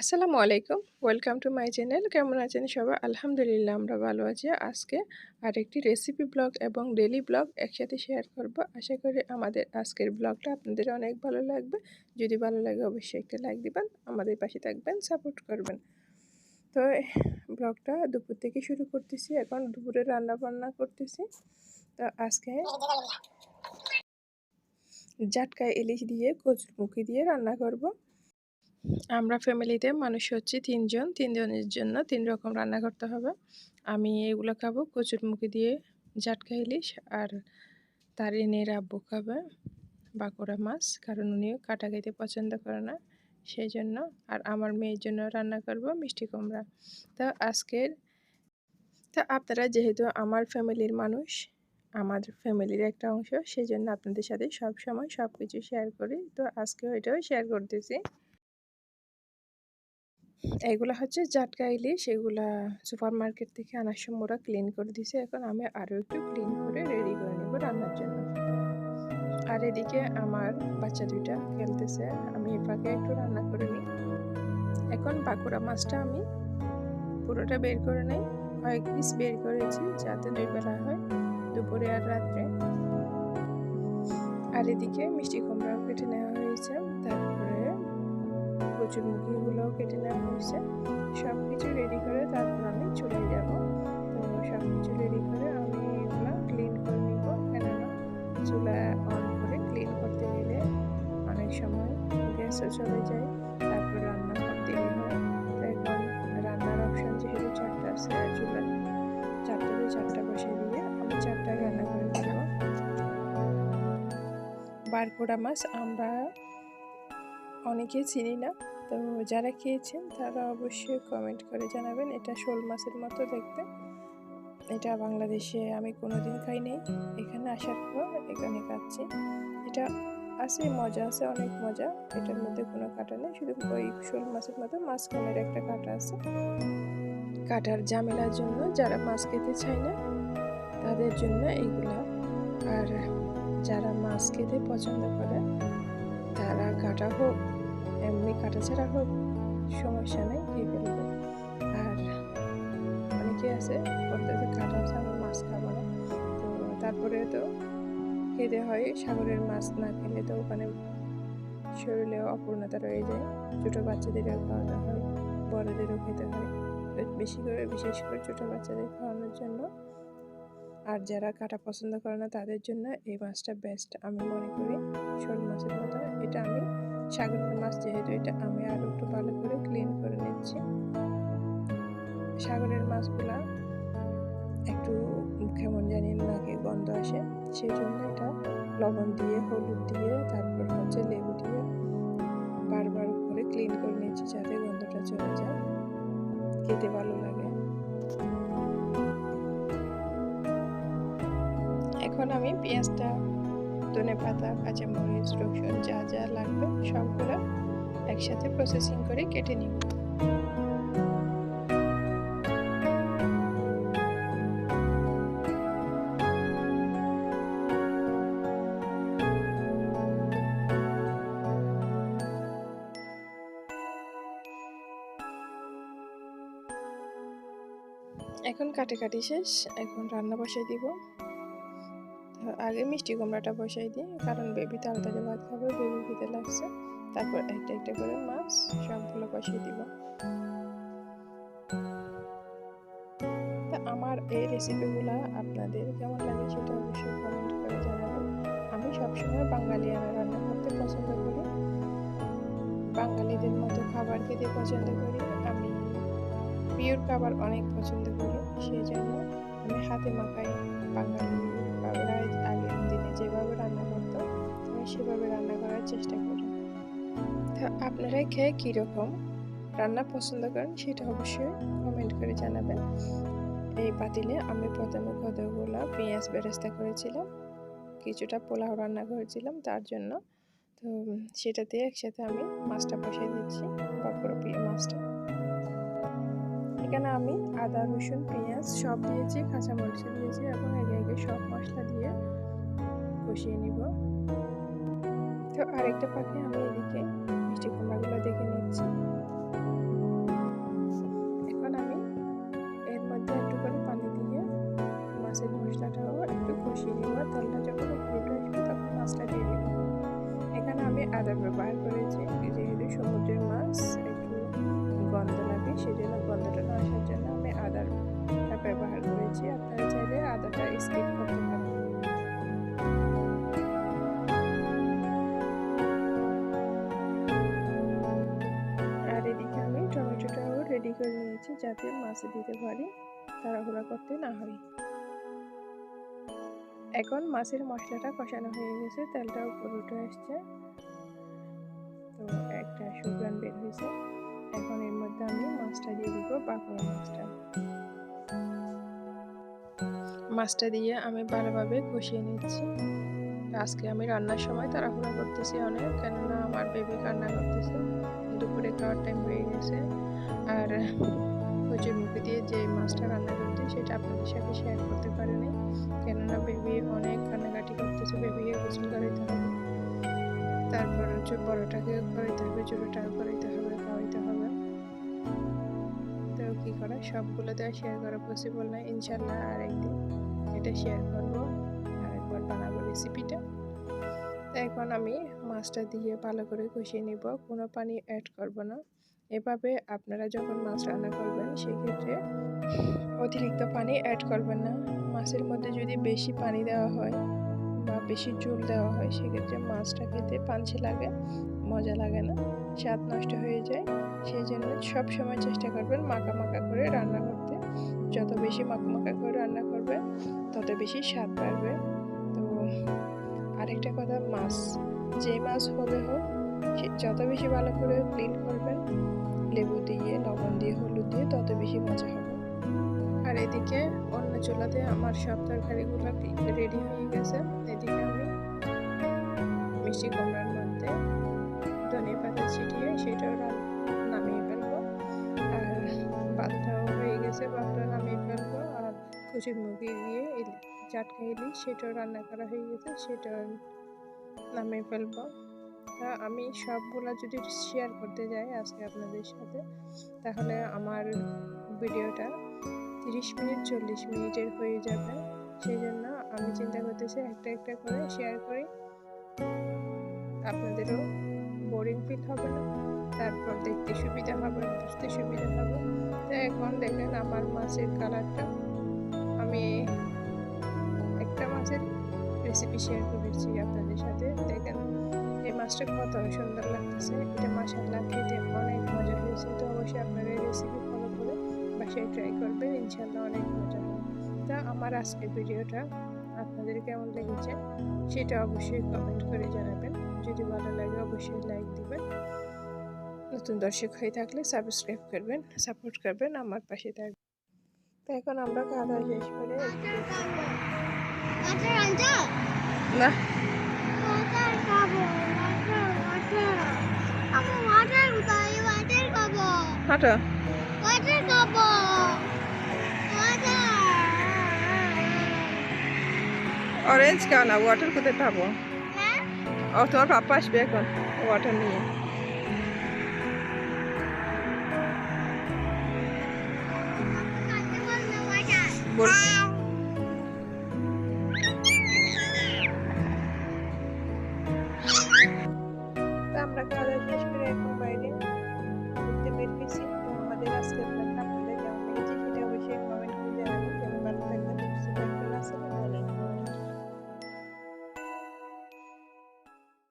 আসসালামু আলাইকুম। Welcome to my channel কেমন আছেন সবাই? আলহামদুলিল্লাহ, আমরা ভালো আছি। আজকে আরেকটি রেসিপি ব্লগ এবং ডেলি ব্লগ একসাথে শেয়ার করব। আশা করি আমাদের আজকের ব্লগটা আপনাদের অনেক ভালো লাগবে। যদি ভালো লাগে অবশ্যই একটা লাইক দিবেন, আমাদের পাশে থাকবেন সাপোর্ট করবেন। তো ব্লগটা দুপুর থেকে শুরু করতেছি। এখন দুপুরে রান্না বান্না করতেছি। তো আজকে জাটকা ইলিশ দিয়ে কচুরমুখি দিয়ে রান্না করব। আমরা ফ্যামিলিতে মানুষ হচ্ছে তিনজন, তিনজনের জন্য তিন রকম রান্না করতে হবে। আমি এগুলো খাব কচুরমুখি দিয়ে জাটকা ইলিশ আর তার এনের আব্বু খাবে বাঁকুড়া মাছ, কারণ উনি কাটা খাইতে পছন্দ করে না, সেই জন্য। আর আমার মেয়ের জন্য রান্না করব মিষ্টি কুমড়া। তো আজকের, তা আপনারা যেহেতু আমার ফ্যামিলির মানুষ, আমার ফ্যামিলির একটা অংশ, সেই জন্য আপনাদের সাথে সব সময় সব কিছু শেয়ার করি। তো আজকেও এটাও শেয়ার করতেছি। এগুলো হচ্ছে জাটকা ইলিশ, এগুলা সুপার মার্কেট থেকে আনার সময় ওরা ক্লিন করে দিছে। এখন আমি আরও একটু ক্লিন করে রেডি করে নেব রান্নার জন্য। আর এদিকে আমার বাচ্চা দুইটা খেলতেছে, আমি এ ফাঁকে একটু রান্না করে নিই। এখন বাঁকুড়া মাছটা আমি পুরোটা বের করে নেই, কয়েক পিস বের করেছি যাতে দুই বেলা হয়, দুপুরে আর রাত্রে। আর এদিকে মিষ্টি কুমড়াও কেটে নেওয়া কচুরমুখিগুলোও কেটে নেওয়া হয়েছে। সব কিছু রেডি করে তারপর আমি চলে যাব। তো সব কিছু রেডি করে আমি এগুলো ক্লিন করে নিব। কেননা চুলা অন করে ক্লিন করতে গেলে অনেক সময় গ্যাসও চলে যায়, তারপর রান্না করতে গেলে এখন রান্নার অপশন যেহেতু চারটা আছে চুলা চারটাতে চারটা বসে দিয়ে আমি চারটায় রান্না করে ফেলব বারকোড়া মাছ আমরা অনেকেই চিনি না। তো যারা খেয়েছেন, তারা অবশ্যই কমেন্ট করে জানাবেন। এটা শোল মাছের মতো দেখতে। এটা বাংলাদেশে আমি কোনো কোনোদিন খাইনি। এখানে আসার পর এখানে খাচ্ছি। এটা আছে, মজা আছে, অনেক মজা। এটার মধ্যে কোনো কাটা নেই। শুধু ওই শোল মাছের মতো মাঝখানের একটা কাটা আছে। কাটার ঝামেলার জন্য যারা মাছ খেতে চায় না, তাদের জন্য এইগুলা আর যারা মাছ খেতে পছন্দ করে, তারা কাটা হোক এমনি কাটাছাড়া হোক, সমস্যা নেই খেয়ে ফেলবে। আর অনেকে আছে বলতেছে কাটা আমার মাছ খাব না। তো তারপরে তো খেতে হয়, সাগরের মাছ না খেলে তো ওখানে শরীরে অপূর্ণতা রয়ে যায়। ছোটো বাচ্চাদেরও খাওয়াতে হয়, বড়দেরও খেতে হয়। বেশি করে, বিশেষ করে ছোটো বাচ্চাদের খাওয়ানোর জন্য। আর যারা কাটা পছন্দ করে না, তাদের জন্য এই মাছটা বেস্ট আমি মনে করি। শোল মাছের মতো, এটা আমি সাগরের মাছ যেহেতু এটা, আমি আরও একটু ভালো করে ক্লিন করে নিচ্ছি। সাগরের মাছগুলা একটু কেমন জানি নাকে গন্ধ আসে সেই জন্য এটা লবণ দিয়ে, হলুদ দিয়ে, তারপর হচ্ছে লেবু দিয়ে বারবার করে ক্লিন করে নিচ্ছি যাতে গন্ধটা চলে যায়। খেতে ভালো লাগে। এখন আমি পেঁয়াজটা ধনে পাতা, কাঁচামরিচ, রসুন, যা যা লাগবে সবগুলো একসাথে প্রসেসিং করে কেটে নিব। এখন কাটে কাটি শেষ, এখন রান্না বসাই দিব। আগে মিষ্টি কুমড়াটা বসাই দিই, কারণ বেবি তাড়াতাড়ি ভাত খাবে বেবি খেতে লাগছে। তারপর একটা একটা করে মাছ সবগুলো বসিয়ে দিব। তা আমার এই রেসিপিগুলো আপনাদের কেমন লাগে সেটা অবশ্যই কমেন্ট করে জানাবেন। আমি সবসময় বাঙালিয়ানা রান্না করতে পছন্দ করি। বাঙালিদের মতো খাবার খেতে পছন্দ করি। আমি পিওর খাবার অনেক পছন্দ করি, সেই জন্য আমি হাতে মাখাই বাঙালি বাবারা আগের দিনে যেভাবে রান্না করতো আমি সেভাবে রান্না করার চেষ্টা করি। তো আপনারা খেয়ে কীরকম রান্না পছন্দ করেন সেটা অবশ্যই কমেন্ট করে জানাবেন। এই পাতিলে আমি প্রথমে কতগুলো পেঁয়াজ বেরেস্তা করেছিলাম, কিছুটা পোলাও রান্না করেছিলাম তার জন্য। তো সেটা দিয়ে একসাথে আমি মাছটা বসিয়ে দিচ্ছি বকর মাছটা। এখানে আমি, আদা, রসুন, পেঁয়াজ সব দিয়েছি কাঁচা কাঁচামরিচ দিয়েছি এবং আগে আগে সব মশলা দিয়ে কষিয়ে নিব। তো আরেকটা পাখি আমি এদিকে মিষ্টি কুমড়াগুলো দেখে নিচ্ছি। এখন আমি এর মধ্যে একটু করে পানি দিয়ে মাছের মশলাটাও একটু কষিয়ে নিব। তেলটা যখন উপরে আসবে তখন মাছটা দিয়ে দেবো। এখানে আমি আদা ব্যবহার করেছি। রেডি করে নিয়েছি যাতে মাছে দিতে পারি, তাড়াহুড়া করতে না হয়। এখন মাছের মশলাটা কষানো হয়ে গেছে, তেলটা উপর উঠে আসছে। তো একটা সুগ্রান বের হয়েছে। এখন এর মধ্যে আমি মাছটা দিয়ে দিব বাঁকুড়া মাছটা। মাছটা দিয়ে আমি ভালোভাবে কষিয়ে নিচ্ছি। আজকে আমি রান্নার সময় তাড়াহুড়া করতেছি অনেক, কেননা আমার বেবি কান্না করতেছে। দুপুরে খাওয়ার টাইম হয়ে গেছে। আর কচুর মুখে দিয়ে যে মাছটা রান্না করতে সেটা আপনাদের সাথে শেয়ার করতে পারিনি। কেননা বেবি অনেক কান্নাকাটি করতেছে, বেবিকে গোসল করাইতে হবে। তারপর হচ্ছে বড়টাকে করাইতে হবে ছোটোটাকে করাইতে হবে, খাওয়াইতে হবে। তো কী করা সবগুলো তো শেয়ার করা পসিবল না। ইনশাল্লাহ আর একদিন এটা শেয়ার করব আর একবার বানাবো রেসিপিটা এখন আমি মাছটা দিয়ে ভালো করে কষিয়ে নিব, কোনো পানি অ্যাড করব না। এভাবে আপনারা যখন মাছ রান্না করবেন, সেক্ষেত্রে অতিরিক্ত পানি অ্যাড করবেন না। মাছের মধ্যে যদি বেশি পানি দেওয়া হয় বা বেশি চুল দেওয়া হয়, সেক্ষেত্রে মাছটা খেতে পাঞ্চে লাগে, মজা লাগে না, স্বাদ নষ্ট হয়ে যায়। সেই জন্য সব সময় চেষ্টা করবেন মাখা মাখা করে রান্না করতে। যত বেশি মাখা মাখা করে রান্না করবেন, তত বেশি স্বাদ বাড়বে। তো আরেকটা কথা, মাছ, যে মাছ হবে হোক যত বেশি ভালো করে ক্লিন করবেন লেবু দিয়ে, লবণ দিয়ে, হলুদ দিয়ে তত বেশি মজা হবে আর এদিকে অন্য চুলাতে আমার সব তরকারিগুলো রেডি হয়ে গেছে। এদিকে আমি মিষ্টি কুমড়ার মধ্যে ধনিয়া পাতা ছিটিয়ে সেটাও নামিয়ে ফেলব। আর ভাতটাও হয়ে গেছে, ভাতটা নামিয়ে ফেলব। আর কচি মুরগি দিয়ে চাটকা ইলিশ সেটাও রান্না করা হয়ে গেছে, সেটাও নামিয়ে ফেলব। তা আমি সবগুলো যদি শেয়ার করতে যাই আজকে আপনাদের সাথে, তাহলে আমার ভিডিওটা তিরিশ মিনিট, চল্লিশ মিনিটের হয়ে যাবে। সেই জন্য আমি চিন্তা করতেছি একটা একটা করে শেয়ার করি। আপনাদেরও বোরিং ফিল হবে না, তারপর দেখতে সুবিধা হবে, বুঝতে সুবিধা হবে। তো এখন দেখেন আমার মাছের কালারটা আমি একটা মাছের রেসিপি শেয়ার করেছি আপনাদের সাথে, দেখেন। মাছটা কত সুন্দর লাগতেছে। এটা মাসাল্লাহ খেতে অনেক মজা হয়েছে। তো অবশ্যই আপনারা রেসিপি ফলো করে বাসায় ট্রাই করবেন ইনশাল্লাহ অনেক মজা হবে। তা আমার আজকের ভিডিওটা আপনাদের কেমন লেগেছে সেটা অবশ্যই কমেন্ট করে জানাবেন। যদি ভালো লাগে অবশ্যই লাইক দিবেন। নতুন দর্শক হয়ে থাকলে সাবস্ক্রাইব করবেন সাপোর্ট করবেন আমার পাশে থাকবেন। তো এখন আমরা খাওয়া দাওয়া শেষ করে না। হাঁটো। অরেঞ্জ খাও না? ওয়াটার কোথায় পাবো? ও, তোমার পাপ্পা আসবে এখন ওয়াটার নিয়ে। খাতে বলল ওয়াটার বল